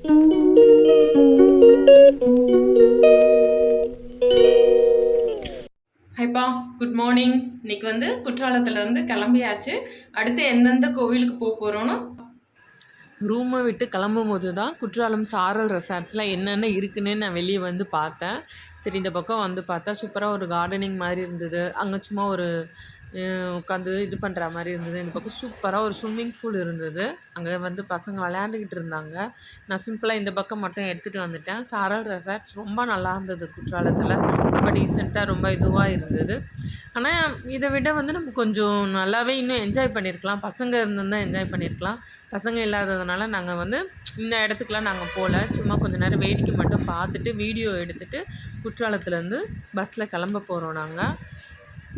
ஹைப்பா good morning இன்னைக்கு வந்து குற்றாலத்துலேருந்து கிளம்பியாச்சு. அடுத்து எந்தெந்த கோவிலுக்கு போக போகிறோன்னு ரூமை விட்டு கிளம்பும்போது தான் குற்றாலம் சாரல் ரெசார்ட்ஸில் என்னென்ன இருக்குன்னு நான் வெளியே வந்து பார்த்தேன். சரி இந்த பக்கம் வந்து பார்த்தா சூப்பராக ஒரு கார்டனிங் மாதிரி இருந்தது. அங்கே சும்மா ஒரு உட்காந்து இது பண்ணுற மாதிரி இருந்தது. இந்த பக்கம் சூப்பராக ஒரு ஸ்விம்மிங் பூல் இருந்தது. அங்கே வந்து பசங்க விளையாண்டுக்கிட்டு இருந்தாங்க. நான் சிம்பிளாக இந்த பக்கம் மட்டும் எடுத்துகிட்டு வந்துட்டேன். சாரல் ரெசார்ட்ஸ் ரொம்ப நல்லா இருந்தது குற்றாலத்தில். ரொம்ப டீசெண்டாக ரொம்ப இதுவாக இருந்தது. ஆனால் இதை விட வந்து நம்ம கொஞ்சம் நல்லாவே இன்னும் என்ஜாய் பண்ணியிருக்கலாம் பசங்க இருந்திருந்தால் என்ஜாய் பண்ணியிருக்கலாம் பசங்க இல்லாததுனால நாங்கள் வந்து இந்த இடத்துக்குலாம் நாங்கள் போகல சும்மா கொஞ்சம் நேரம் வேடிக்கை மட்டும் பார்த்துட்டு வீடியோ எடுத்துகிட்டு குற்றாலத்துலேருந்து பஸ்ஸில் கிளம்ப போகிறோம் நாங்கள்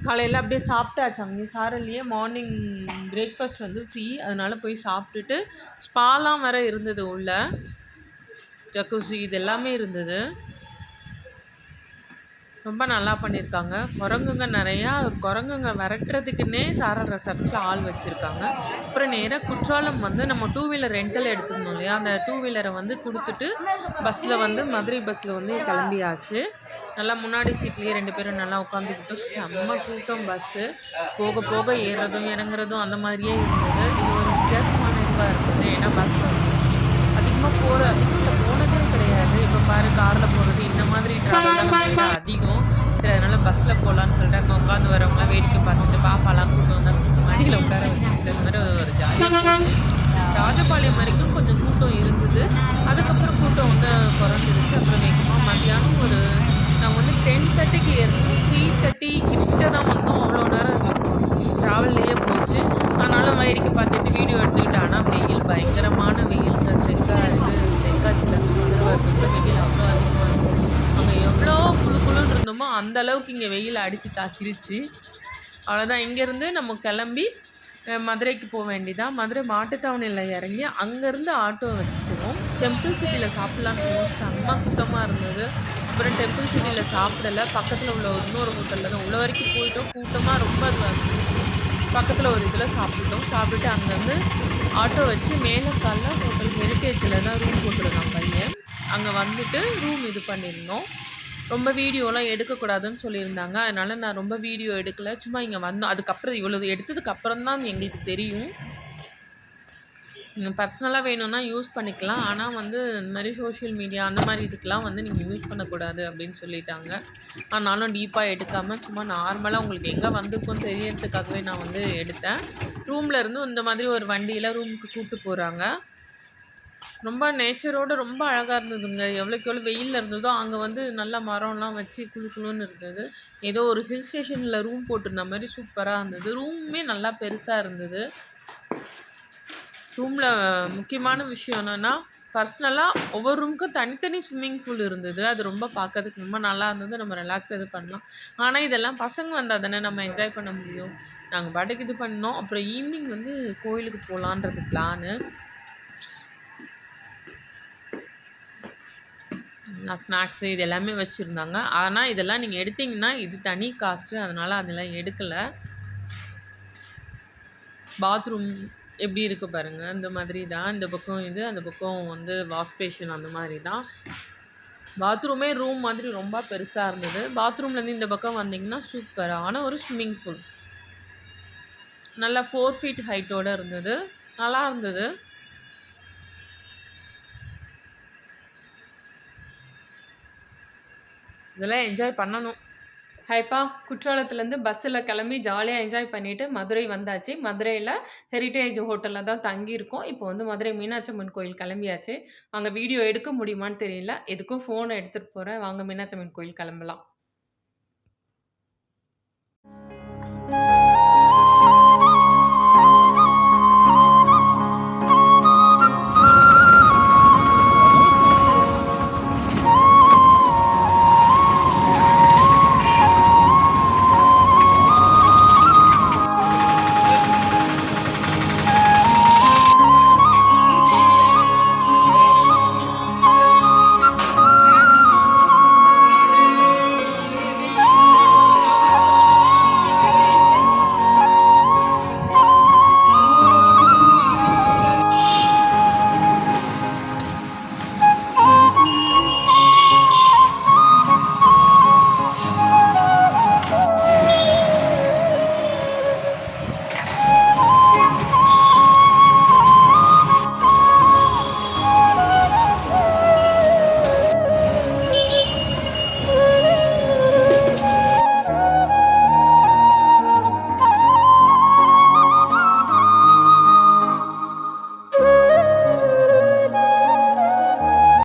காலையில் அப்படியே சாப்பிட்டாச்சு. அங்கேயும் சாரல்லையே மார்னிங் பிரேக்ஃபாஸ்ட் வந்து ஃப்ரீ அதனால் போய் சாப்பிட்டுட்டு ஸ்பாலாம் வேறு இருந்தது உள்ள. ஜக்கூசி இது எல்லாமே இருந்தது. ரொம்ப நல்லா பண்ணியிருக்காங்க. குரங்குங்க நிறையா. குரங்குங்க விரட்டுறதுக்குன்னே சாரல் ரெசார்ட்ஸில் ஆள் வச்சுருக்காங்க. அப்புறம் நேராக குற்றாலம் வந்து நம்ம டூ வீலர் ரெண்டல் எடுத்துருந்தோம் இல்லையா? அந்த டூ வீலரை வந்து கொடுத்துட்டு பஸ்ஸில் வந்து மதுரை பஸ்ஸில் வந்து கிளம்பியாச்சு. நல்லா முன்னாடி சீட்லேயே ரெண்டு பேரும் நல்லா உட்காந்துக்கிட்டோம் செம்ம கூட்டம் பஸ்ஸு போக போக ஏறுறதும் இறங்குறதும் அந்த மாதிரியே இருந்தது. இது ஒரு வித்தியாசமான இதுவாக இருந்தது. ஏன்னா பஸ் அதிகமாக போகிற அதிகமாக போனதே கிடையாது. இப்போ பாரு காரில் போகிறது இந்த மாதிரி ட்ராவல் தான் அதிகம். சரி அதனால் பஸ்ஸில் போகலான்னு சொல்லிட்டு அங்கே உட்காந்து வரவங்களாம் வேடிக்கை பார்த்துட்டு பாப்பாலாம் கூட்டம் வந்தால் மடியில் உட்கார வச்சுட்டு மாதிரி ஒரு ஜாலியாக ராஜபாளையம் வரைக்கும் கொஞ்சம் கூட்டம் இருந்தது. அதுக்கப்புறம் கூட்டம் வந்து குறைஞ்சிருச்சு. அப்புறம் வேகமாக மத்தியானம் ஒரு டென் ஏறணும் த்ரீ தேர்ட்டி கிட்ட தான் வந்தோம். அவ்வளோ நேரம் ட்ராவல்லையே போச்சு. ஆனாலும் வேடிக்கை பார்த்துட்டு வீடியோ எடுத்துக்கிட்டு ஆனால் வெயில் பயங்கரமான வெயில் தெற்காச்சு தெற்காச்சியில் மதுரை வெயில் அவ்வளோ அதிகமாக அங்கே எவ்வளோ குழு குழுன்னு இருந்தோமோ அந்த அளவுக்கு இங்கே வெயில் அடித்து தாக்கிருச்சு. அவ்வளோதான் இங்கேருந்து நம்ம கிளம்பி மதுரைக்கு போக வேண்டிதான் மதுரை மாட்டுத்தாவணியில் இறங்கி அங்கேருந்து ஆட்டோ வச்சுக்குவோம். டெம்பிள் சிட்டியில் சாப்பிட்லான்னு செம்ம கூட்டமாக இருந்தது. அப்புறம் டெம்பிள் சிட்டியில் சாப்பிடல. பக்கத்தில் உள்ள ஒரு இன்னொரு ஹோட்டலில் தான். உள்ள வரைக்கும் போயிட்டோம். கூட்டமாக ரொம்ப பக்கத்தில் ஒரு இதில் சாப்பிட்டுட்டோம் சாப்பிட்டுட்டு அங்கேருந்து ஆட்டோ வச்சு மேலக்கால ஹோட்டல் ஹெரிட்டேஜில் தான் ரூம் போட்டிருந்தான் பையன். அங்கே வந்துட்டு ரூம் இது பண்ணியிருந்தோம். ரொம்ப வீடியோலாம் எடுக்கக்கூடாதுன்னு சொல்லியிருந்தாங்க. அதனால் நான் ரொம்ப வீடியோ எடுக்கலை. சும்மா இங்கே வந்தோம். அதுக்கப்புறம் இவ்வளோ எடுத்ததுக்கப்புறம் தான் எங்களுக்கு தெரியும். பர்சனலாக வேணும்னா யூஸ் பண்ணிக்கலாம். ஆனால் வந்து இந்த மாதிரி சோஷியல் மீடியா அந்த மாதிரி இதுக்கெலாம் வந்து நீங்கள் யூஸ் பண்ணக்கூடாது அப்படின்னு சொல்லிட்டாங்க. ஆனாலும் டீப்பாக எடுக்காமல் சும்மா நார்மலாக உங்களுக்கு எங்கே வந்திருக்கும் தெரியறதுக்காகவே நான் வந்து எடுத்தேன். ரூமில் இருந்து இந்த மாதிரி ஒரு வண்டியில் ரூமுக்கு கூப்பிட்டு போகிறாங்க ரொம்ப நேச்சரோட ரொம்ப அழகாக இருந்ததுங்க. எவ்வளோக்கு எவ்வளோ வெயிலில் இருந்ததோ அங்கே வந்து நல்ல மரம்லாம் வச்சு குளு குளுன்னு இருந்தது. ஏதோ ஒரு ஹில் ஸ்டேஷனில் ரூம் போட்டிருந்த மாதிரி சூப்பராக இருந்தது. ரூமுமே நல்லா பெருசாக இருந்தது. ரூமில் முக்கியமான விஷயம் என்னென்னா பர்சனலாக ஒவ்வொரு ரூமுக்கும் தனித்தனி ஸ்விம்மிங் பூல் இருந்தது. அது ரொம்ப பார்க்கறதுக்கு ரொம்ப நல்லா இருந்தது. நம்ம ரிலாக்ஸ் இது பண்ணலாம். ஆனால் இதெல்லாம் பசங்க வந்தால் தானே நம்ம என்ஜாய் பண்ண முடியும். நாங்கள் பாட்டுக்கு இது பண்ணோம். அப்புறம் ஈவினிங் வந்து கோயிலுக்கு போகலான்றது பிளானு ஸ்நாக்ஸு இது எல்லாமே வச்சுருந்தாங்க. ஆனால் இதெல்லாம் நீங்கள் எடுத்தீங்கன்னா இது தனி காஸ்ட்டு அதனால் அதெல்லாம் எடுக்கலை. பாத்ரூம் எப்படி இருக்கு பாருங்க இந்த மாதிரி தான் இந்த பக்கம் இது அந்த பக்கம் வந்து வாஷ் பேஷன் அந்த மாதிரி தான் பாத்ரூமே ரூம் மாதிரி ரொம்ப பெருசாக இருந்தது. பாத்ரூம்லேருந்து இந்த பக்கம் வந்தீங்கன்னா சூப்பரான ஒரு ஸ்விம்மிங் பூல் நல்லா ஃபோர் ஃபீட் ஹைட்டோட இருந்தது. நல்லா இருந்தது. இதெல்லாம் என்ஜாய் பண்ணணும். ஹைப்பா. குற்றாலத்துலேருந்து பஸ்ஸில் கிளம்பி ஜாலியாக என்ஜாய் பண்ணிவிட்டு மதுரை வந்தாச்சு. மதுரையில் ஹெரிட்டேஜ் ஹோட்டலில் தான் தங்கியிருக்கோம். இப்போ வந்து மதுரை மீனாட்சி அம்மன் கோயில் கிளம்பியாச்சு. அங்கே வீடியோ எடுக்க முடியுமான்னு தெரியல. எதுக்கும் ஃபோனை எடுத்துகிட்டு போகிறேன் வாங்க மீனாட்சி அம்மன் கோயில் கிளம்பலாம்.